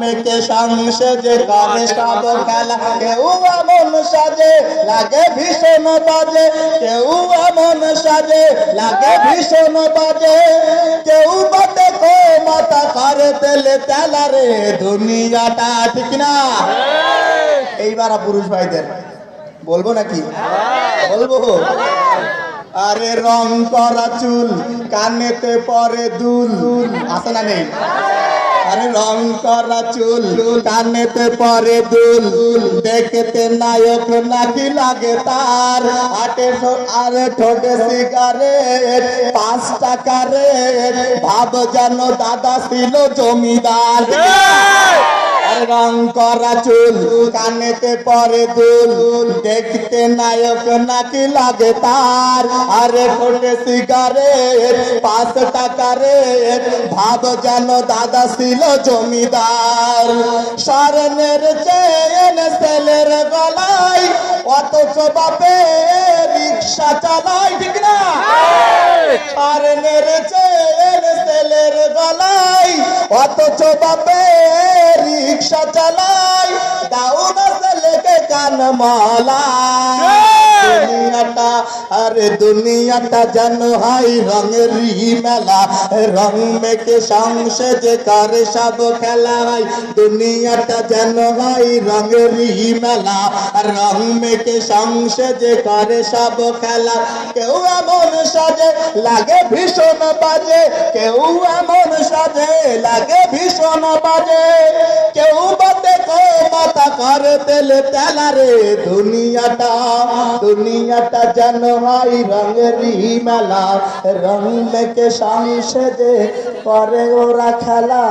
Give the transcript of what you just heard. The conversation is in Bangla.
মেকে সংসদে করে সব খেলা? কেউ এমন সাজে লাগে ভীষণ বাজে। কেউ এমন সাজে লাগে ভীষণ বাজে। কেউ বাতে কো মাথা করে তেলে তেলা রে দুনিয়াটা ঠিক না। এইবার পুরুষ ভাইদের বলব নাকি? বলব? আরে রং করা চুল কানেতে পরে দুল। আছে না নেই? আরে রং করা চুল কানেতে পরে দুল। দেখতে নায়ক নাকি লাগে তার? আটে আরে ঠোঁটে সিগারেট পাঁচ টাকা রে ভাব যেন দাদা ছিল জমিদার। রং করা চুল কানেতে পরে দুল। দেখতে নায়ক নাকি লাগে তার? আরে ঠোঁটে সিগারেট পাঁচ টাকা রেট। ভাব যেন দাদা ছিল জমিদার। স্বর্ণের চেন সেলের গলায় অথচ বাপে রিক্সা চালায় ঠিক না? স্বর্ণের চেন সেলের গলায় অথচ বাপে রিক্সা চালায় দাউন ছেলেকে কান মালা আরে দুনিয়াটা যেন হাই রঙের মেলা। রং মেকে সংসদে করে সব খেলা হয়? দুনিয়াটা যেন হাই রঙের মেলা। রং মেকে সংসদে করে সব খেলা? কেউ এমন সাজে, লাগে ভীষণ বাজে। কেউ এমন সাজে, লাগে ভীষণ বাজে। মাথা পেলে তেলে রে দুনিয়াটা দুনিয়াটা যেন হয় রঙের মেলা। রং মেকে স্বামী সেজে পরে ওরা খেলা।